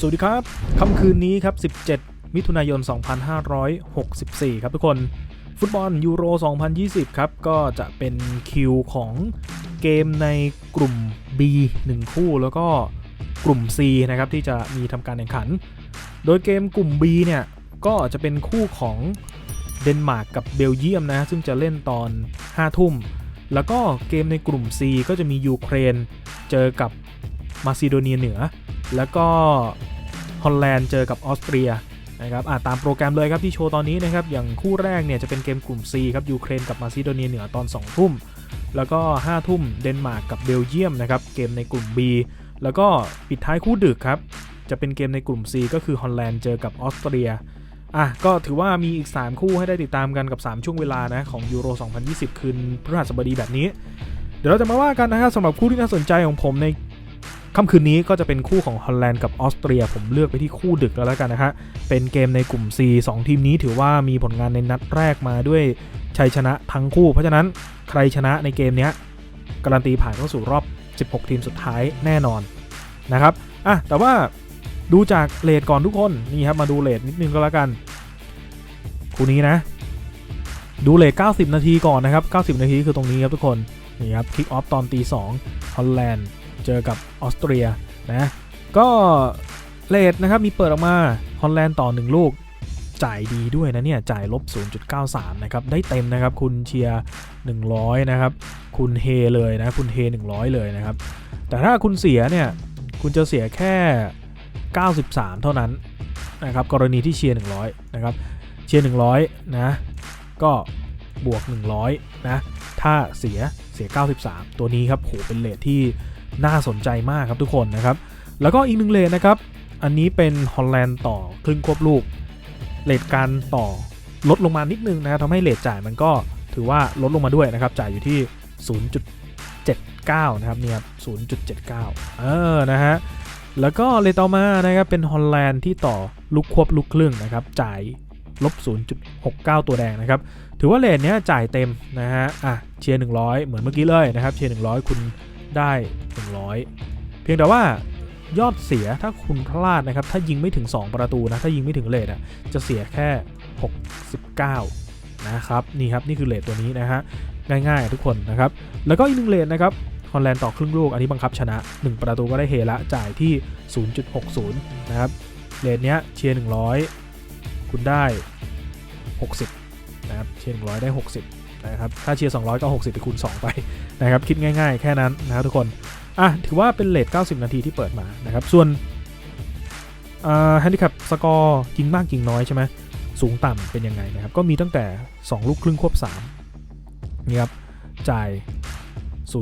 สวัสดีครับ ค่ำคืนนี้ครับ 17 มิถุนายน 2564 ครับทุกคน ฟุตบอลยูโร 2020 ครับ ก็จะเป็นคิวของเกมในกลุ่ม B 1 คู่ แล้วก็กลุ่ม C นะครับ ที่จะมีทำการแข่งขัน โดยเกมกลุ่ม B เนี่ย ก็จะเป็นคู่ของเดนมาร์กกับเบลเยียมนะ ซึ่งจะเล่นตอน 5 ทุ่ม แล้วก็เกมในกลุ่ม C ก็จะมียูเครน เจอกับมาซิโดเนียเหนือ แล้วก็ฮอลแลนด์เจอกับออสเตรียนะครับอ่าตามโปรแกรมเลยครับที่โชว์ตอนนี้นะครับ อย่างคู่แรกเนี่ยจะเป็นเกมกลุ่ม C ครับยูเครนกับมาซิโดเนียเหนือตอน 2 ทุ่ม แล้วก็ 5 ทุ่มเดนมาร์กกับเบลเยียมนะครับ เกมในกลุ่ม B แล้วก็ปิดท้ายคู่ดึกครับ จะเป็นเกมในกลุ่ม C ก็คือฮอลแลนด์เจอกับออสเตรียอะก็ถือว่ามีอีก 3 คู่ให้ได้ติดตามกันกับ 3 ช่วงเวลานะของยูโร 2020 คืนพฤหัสบดีแบบนี้ เดี๋ยวเราจะมาว่ากันนะครับสำหรับคู่ที่น่าสนใจของผมใน ค่ำคืนนี้ก็จะเป็นคู่ของฮอลแลนด์กับออสเตรีย ผมเลือกไปที่คู่ดึกแล้วล้วกันนะฮะ เป็นเกมในกลุ่ม C 2 ทีมนี้ถือว่ามีผลงานในนัดแรกมาด้วยชัยชนะทั้งคู่ เพราะฉะนั้นใครชนะในเกมนี้การันตีผ่านเข้าสู่รอบ 16 ทีมสุดท้ายแน่นอนนะครับอะแต่ว่าดูจากเลทก่อนทุกคนนี่ครับมาดูเลทนิดนึงก็แล้วกัน คู่นี้นะ ดูเลท90 นาทีก่อนนะครับ 90 นาทีคือตรงนี้ครับทุกคนนี่ครับคิกออฟตอนตี2ฮอลแลนด์ เจอกับออสเตรียนะก็เลทนะครับมีเปิดออกมาฮอลแลนด์ต่อ 1 ลูก จ่ายดีด้วยนะเนี่ยจ่ายลบ 0.93 นะครับ ได้เต็มนะครับ คุณเชียร์ 100 นะครับ คุณเฮเลยนะ คุณเฮ 100 เลยนะครับ แต่ถ้าคุณเสียเนี่ย คุณจะเสียแค่ 93 เท่านั้นนะครับ กรณีที่เชียร์ 100 นะครับ เชียร์ 100 นะ ก็บวก 100 นะ ถ้าเสียเสีย 93 ตัวนี้ครับโหเป็นเลทที่ น่าสนใจมากครับทุกคนนะครับ แล้วก็อีกหนึ่งเลทนะครับ อันนี้เป็นฮอลแลนด์ต่อครึ่งควบลูก เลทการต่อลดลงมานิดนึงนะครับทำให้เลทจ่ายมันก็ถือว่าลดลงมาด้วยนะครับ จ่ายอยู่ที่ 0.79 นะครับเนี่ย0.79 เออ นะฮะ แล้วก็เลทต่อมานะครับเป็นฮอลแลนด์ที่ต่อลูกควบลูกครึ่งนะครับ จ่ายลบ 0.69 ตัวแดงนะครับ ถือว่าเลทเนี้ยจ่ายเต็มนะฮะ อะ เชียร์ 100 เหมือนเมื่อกี้เลยนะครับ เชียร์ 100 คุณ ได้ 100 เพียงแต่ว่ายอดเสียถ้าคุณพลาดนะครับ ถ้ายิงไม่ถึง 2 ประตูนะ ถ้ายิงไม่ถึงเลทอะจะเสียแค่ 69 นะครับ นี่ครับ นี่คือเลทตัวนี้นะฮะ ง่ายๆ ทุกคนนะครับ แล้วก็อีกหนึ่งเลทนะครับฮอลแลนด์ต่อครึ่งลูก อันนี้บังคับชนะ 1 ประตูก็ได้เฮละจ่ายที่ 0.60 นะครับ เลทเนี้ยเชียร์ 100 คุณได้ 60 นะครับ เชียร์ 100 ได้ 60 นะครับ ถ้าเชียร์ 200 ก็ 60ไปคูณ 2 ไป นะครับคิดง่ายๆ แค่นั้นนะครับทุกคนอะถือว่าเป็นเลท90 นาทีที่เปิดมานะครับส่วนอ่าแฮนดิแคปสกอร์จริงมากจริงน้อยใช่ไหมสูงต่ำเป็นยังไงนะครับก็มีตั้งแต่ 2 ลูกครึ่งควบ3นี่ครับจ่าย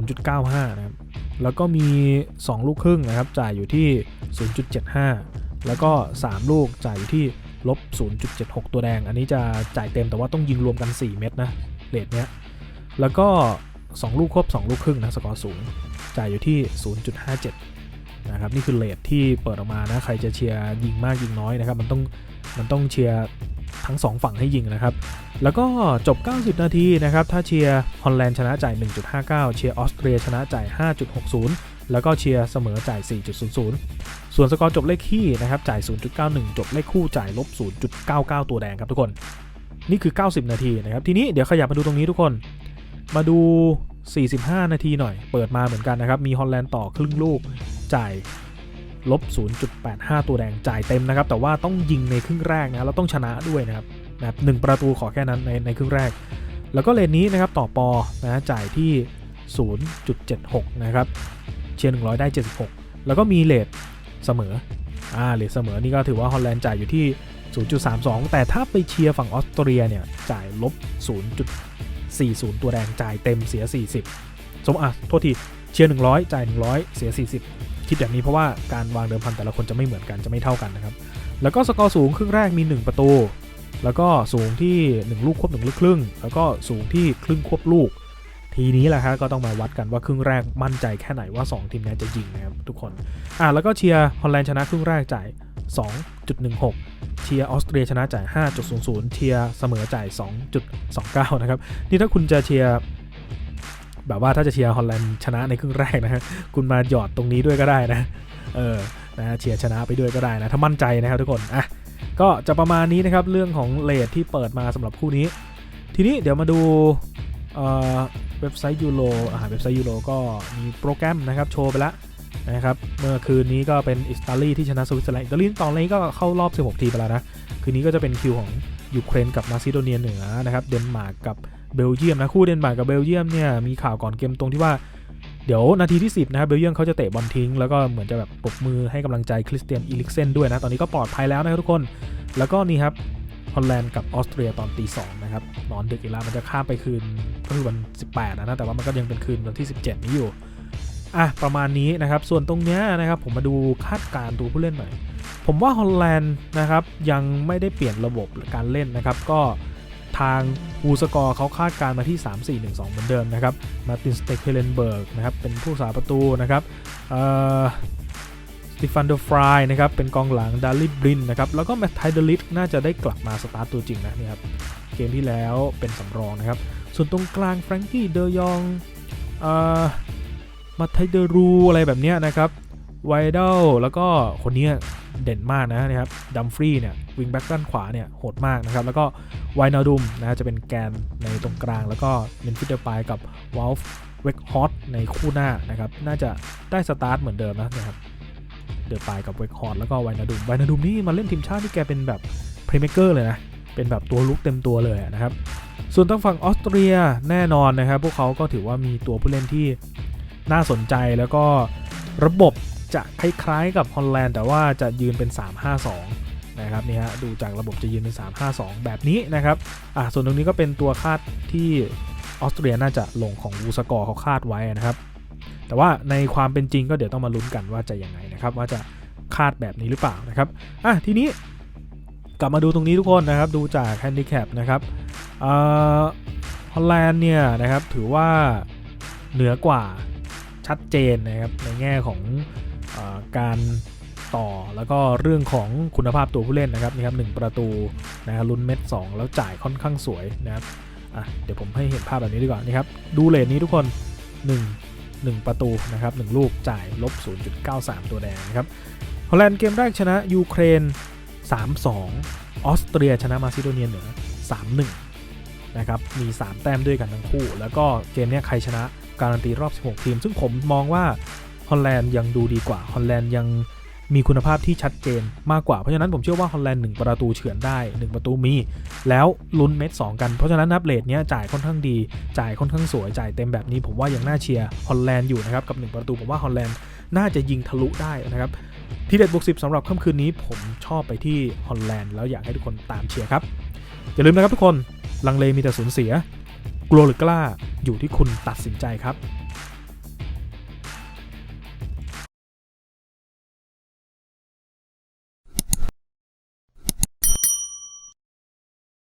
0.95 นะครับแล้วก็มี 2 ลูกครึ่งนะครับจ่ายอยู่ที่ 0.75 แล้วก็ 3 ลูกจ่ายอยู่ที่ลบ 0.76 ตัวแดง อันนี้จะจ่ายเต็มแต่ว่าต้องยิงรวมกัน 4 เม็ดนะเลทเนี้ยแล้วก็ 2 ลูกควบ2 ลูกครึ่งนะสกอร์สูง จ่ายอยู่ที่ 0.57 นะครับ นี่คือเลทที่เปิดออกมานะ ใครจะเชียร์ยิงมากยิงน้อยนะครับ มันต้องมันต้องเชียร์ทั้ง 2 ฝั่งให้ยิงนะครับ แล้วก็จบ 90 นาทีนะครับ ถ้าเชียร์ฮอลแลนด์ชนะจ่าย 1.59 เชียร์ออสเตรียชนะจ่าย 5.60 แล้วก็เชียร์เสมอจ่าย 4.00 ส่วนสกอร์จบเลขขี้นะครับ จ่าย 0.91 จบเลขคู่จ่ายลบ 0.99 ตัวแดงครับทุกคน นี่คือ 90 นาทีนะครับ ทีนี้เดี๋ยวขยับมาดูตรงนี้ทุกคน มาดู 45 นาทีหน่อย เปิดมาเหมือนกันนะครับ มีฮอลแลนด์ต่อครึ่งลูก จ่ายลบ 0.85 ตัวแดง จ่ายเต็มนะครับ แต่ว่าต้องยิงในครึ่งแรกนะแล้วต้องชนะด้วยนะครับนะครับหนึ่งประตูขอแค่นั้นในในครึ่งแรก แล้วก็เลนนี้นะครับต่อปอนะจ่ายที่ 0.76 นะครับ เชียร์ 100 ได้ 76 แล้วก็มีเลทเสมอ อ่า เลทเสมอนี่ก็ถือว่าฮอลแลนด์จ่ายอยู่ที่ 0.32 แต่ถ้าไปเชียร์ฝั่งออสเตรียเนี่ยจ่ายลบ 40 ตัวแดงจ่ายเต็มเสีย 40 สมอะโทษทีเชียร์100 จ่าย 100 เสีย 40 คิดแบบนี้เพราะว่าการวางเดิมพันแต่ละคนจะไม่เหมือนกันจะไม่เท่ากันนะครับแล้วก็สกอร์สูงครึ่งแรกมี 1 ประตู แล้วก็สูงที่ 1 ลูกควบ1ลูกครึ่ง แล้วก็สูงที่ครึ่งควบลูก ทีนี้แหละฮะก็ต้องมาวัดกันว่าครึ่งแรกมั่นใจแค่ไหนว่า 2 ทีมนี้จะยิงนะครับทุกคนอะแล้วก็เชียร์ฮอลแลนด์ชนะครึ่งแรกจ่าย 2.16เชียออสเตรียชนะจ่าย 5.00เชียเสมอจ่าย 2.29 นะครับ นี่ถ้าคุณจะเชียร์แบบว่าถ้าจะเชียร์ฮอลแลนด์ชนะในครึ่งแรกนะฮะคุณมาหยอดตรงนี้ด้วยก็ได้นะ เออนะเชียร์ชนะไปด้วยก็ได้นะ ถ้ามั่นใจนะครับทุกคน อะ ก็จะประมาณนี้นะครับ เรื่องของเลทที่เปิดมาสำหรับคู่นี้ ทีนี้เดี๋ยวมาดูเอ่อเว็บไซต์ยูโรอ่าเว็บไซต์ยูโรก็มีโปรแกรมนะครับ โชว์ไปแล้ว นะครับเมื่อคืนนี้ก็เป็นอิตาลีที่ชนะสวิตเซอร์แลนด์อิตาลีตอนนี้ก็เข้ารอบ 16 ทีมไปแล้วนะ คืนนี้ก็จะเป็นคิวของยูเครนกับมาซิโดเนียเหนือนะครับเดนมาร์กกับเบลเยียมนะคู่เดนมาร์กกับเบลเยียมเนี่ยมีข่าวก่อนเกมตรงที่ว่าเดี๋ยวนาทีที่ 10 นะครับเบลเยียมเขาจะเตะบอลทิ้ง แล้วก็เหมือนจะแบบปรบมือให้กำลังใจคริสเตียนอีลิกเซนด้วยนะ ตอนนี้ก็ปลอดภัยแล้วนะครับทุกคน แล้วก็นี่ครับฮอลแลนด์กับออสเตรียตอนตีสองนะครับนอนดึกอีกแล้วมันจะข้ามไปคืนก็คือวัน 18 นะแต่ว่ามันก็ยังเป็นคืนวันที่ 17 นี้อยู่ อะประมาณนี้นะครับ ส่วนตรงเนี้ยนะครับผมมาดูคาดการณ์ตัวผู้เล่นหน่อย ผมว่าฮอลแลนด์นะครับยังไม่ได้เปลี่ยนระบบการเล่นนะครับ ก็ทางอูสกอร์เขาคาดการณ์มาที่ 3-4-1-2 เหมือนเดิมนะครับมาตินสเตเคเลนเบิร์กนะครับเป็นผู้สาประตูนะครับเอ่อสติฟันเดอร์ฟรายนะครับเป็นกองหลังดาริบรินนะครับแล้วก็แมตไทเดลิสน่าจะได้กลับมาสตาร์ตตัวจริงนะนี่ครับเกมที่แล้วเป็นสำรองนะครับ ส่วนตรงกลางแฟรงกี้เดยองเอ่อ มาไทเดรูอะไรแบบนี้นะครับไวเดลแล้วก็คนนี้เด่นมากนะนะครับดัมฟรีเนี่ยวิงแบ็กด้านขวาเนี่ยโหดมากนะครับ แล้วก็ไวนาดุมนะจะเป็นแกนในตรงกลาง แล้วก็เมนฟิเดอร์ปายกับวอลฟ์เวกฮอตในคู่หน้านะครับ น่าจะได้สตาร์ทเหมือนเดิมนะนะครับเดอร์ปายกับเวกฮอตแล้วก็ไวนาดุมไวนาดุมนี่มาเล่นทีมชาติที่แกเป็นแบบเพลย์เม k เกอร์เลยนะเป็นแบบตัวลุกเต็มตัวเลยนะครับ ส่วนทางฝั่งออสเตรียแน่นอนนะครับ พวกเขาก็ถือว่ามีตัวผู้เล่นที่ น่าสนใจแล้วก็ระบบจะคล้ายๆกับฮอลแลนด์แต่ว่าจะยืนเป็น 3-5-2 นะครับนี่ฮะดูจากระบบจะยืนเป็น 3-5-2 แบบนี้นะครับอะส่วนตรงนี้ก็เป็นตัวคาดที่ออสเตรียน่าจะลงของวูสกอร์เขาคาดไว้นะครับ แต่ว่าในความเป็นจริงก็เดี๋ยวต้องมาลุ้นกันว่าจะยังไงนะครับ ว่าจะคาดแบบนี้หรือเปล่านะครับอะทีนี้กลับมาดูตรงนี้ทุกคนนะครับ ดูจากแฮนดิแคปนะครับอ่อฮอลแลนด์เนี่ยนะครับถือว่าเหนือกว่า ชัดเจนนะครับในแง่ของอการต่อแล้วก็เรื่องของคุณภาพตัวผู้เล่นนะครับนี่ครับหประตูนะครับลุ้นเม็ด 2 แล้วจ่ายค่อนข้างสวยนะครับอะเดี๋ยวผมให้เห็นภาพแบบนี้ดีกว่านี่ครับดูเลนนี้ทุกคน 1 1 ประตูนะครับ1ลูกจ่ายลบ 0.93 ตัวแดงนะครับฮอลแลนด์เกมแรกชนะยูเครน 3-2 ออสเตรียชนะมาซิโดเนียเหนือ3-1 นะครับ มี 3 แต้มด้วยกันทั้งคู่ แล้วก็เกมนี้ใครชนะ การันตีรอบ 16 ทีม ซึ่งผมมองว่าฮอลแลนด์ยังดูดีกว่าฮอลแลนด์ยังมีคุณภาพที่ชัดเจนมากกว่า เพราะฉะนั้นผมเชื่อว่าฮอลแลนด์1ประตูเฉือนได้ 1 ประตูมี แล้วลุ้นเม็ด 2 กัน เพราะฉะนั้นนับเลทเนี้ยจ่ายค่อนข้างดี จ่ายค่อนข้างสวย จ่ายเต็มแบบนี้ผมว่ายังน่าเชียร์ฮอลแลนด์อยู่นะครับ กับ 1 ประตูผมว่าฮอลแลนด์น่าจะยิงทะลุได้นะครับ ที่เด็ดบวกสิสำหรับค่ำคืนนี้ผมชอบไปที่ฮอลแลนด์แล้วอยากให้ทุกคนตามเชียร์ครับอย่าลืมนะครับทุกคนลังเลมีแต่สูญเสีย กลัวหรือกล้าอยู่ที่คุณตัดสินใจครับ